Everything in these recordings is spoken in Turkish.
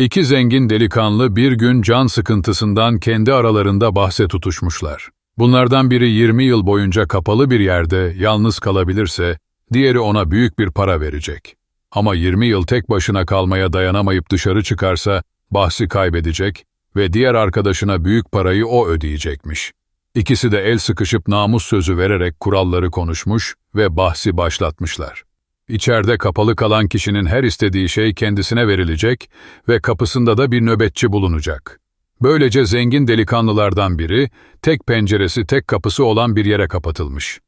İki zengin delikanlı bir gün can sıkıntısından kendi aralarında bahse tutuşmuşlar. Bunlardan biri 20 yıl boyunca kapalı bir yerde yalnız kalabilirse, diğeri ona büyük bir para verecek. Ama 20 yıl tek başına kalmaya dayanamayıp dışarı çıkarsa, bahsi kaybedecek ve diğer arkadaşına büyük parayı o ödeyecekmiş. İkisi de el sıkışıp namus sözü vererek kuralları konuşmuş ve bahsi başlatmışlar. İçeride kapalı kalan kişinin her istediği şey kendisine verilecek ve kapısında da bir nöbetçi bulunacak. Böylece zengin delikanlılardan biri, tek penceresi tek kapısı olan bir yere kapatılmış.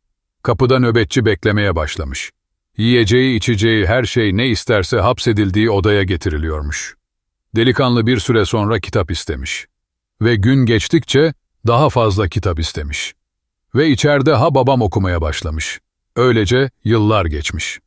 Kapıda nöbetçi beklemeye başlamış. Yiyeceği, içeceği, her şey ne isterse hapsedildiği odaya getiriliyormuş. Delikanlı bir süre sonra kitap istemiş. Ve gün geçtikçe daha fazla kitap istemiş. Ve içeride ha babam okumaya başlamış. Öylece yıllar geçmiş.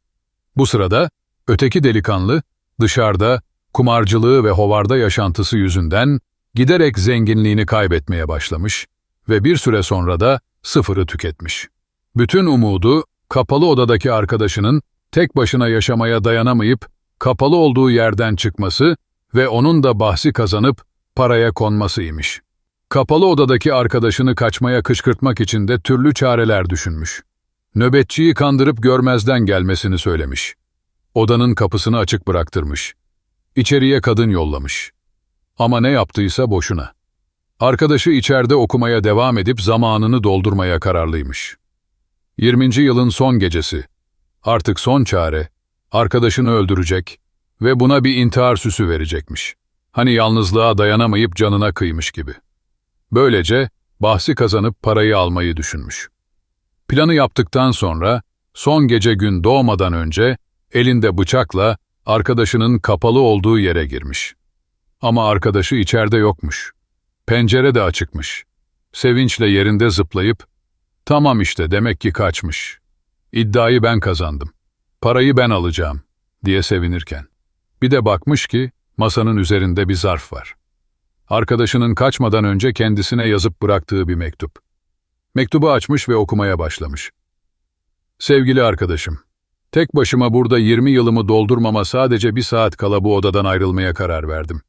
Bu sırada öteki delikanlı dışarıda kumarcılığı ve hovarda yaşantısı yüzünden giderek zenginliğini kaybetmeye başlamış ve bir süre sonra da sıfırı tüketmiş. Bütün umudu kapalı odadaki arkadaşının tek başına yaşamaya dayanamayıp kapalı olduğu yerden çıkması ve onun da bahsi kazanıp paraya konmasıymış. Kapalı odadaki arkadaşını kaçmaya kışkırtmak için de türlü çareler düşünmüş. Nöbetçiyi kandırıp görmezden gelmesini söylemiş. Odanın kapısını açık bıraktırmış. İçeriye kadın yollamış. Ama ne yaptıysa boşuna. Arkadaşı içeride okumaya devam edip zamanını doldurmaya kararlıymış. 20. yılın son gecesi. Artık son çare, arkadaşını öldürecek ve buna bir intihar süsü verecekmiş. Hani yalnızlığa dayanamayıp canına kıymış gibi. Böylece bahsi kazanıp parayı almayı düşünmüş. Planı yaptıktan sonra son gece gün doğmadan önce elinde bıçakla arkadaşının kapalı olduğu yere girmiş. Ama arkadaşı içeride yokmuş. Pencere de açıkmış. Sevinçle yerinde zıplayıp, tamam işte demek ki kaçmış. İddiayı ben kazandım. Parayı ben alacağım diye sevinirken. Bir de bakmış ki masanın üzerinde bir zarf var. Arkadaşının kaçmadan önce kendisine yazıp bıraktığı bir mektup. Mektubu açmış ve okumaya başlamış. Sevgili arkadaşım, tek başıma burada 20 yılımı doldurmama sadece bir saat kala bu odadan ayrılmaya karar verdim.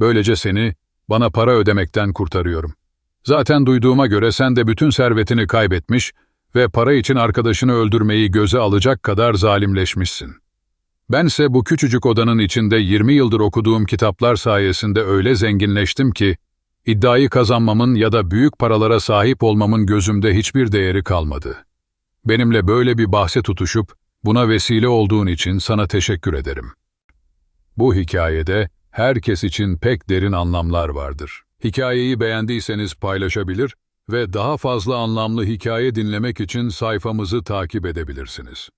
Böylece seni, bana para ödemekten kurtarıyorum. Zaten duyduğuma göre sen de bütün servetini kaybetmiş ve para için arkadaşını öldürmeyi göze alacak kadar zalimleşmişsin. Bense bu küçücük odanın içinde 20 yıldır okuduğum kitaplar sayesinde öyle zenginleştim ki, iddiayı kazanmamın ya da büyük paralara sahip olmamın gözümde hiçbir değeri kalmadı. Benimle böyle bir bahse tutuşup, buna vesile olduğun için sana teşekkür ederim. Bu hikayede herkes için pek derin anlamlar vardır. Hikayeyi beğendiyseniz paylaşabilir ve daha fazla anlamlı hikaye dinlemek için sayfamızı takip edebilirsiniz.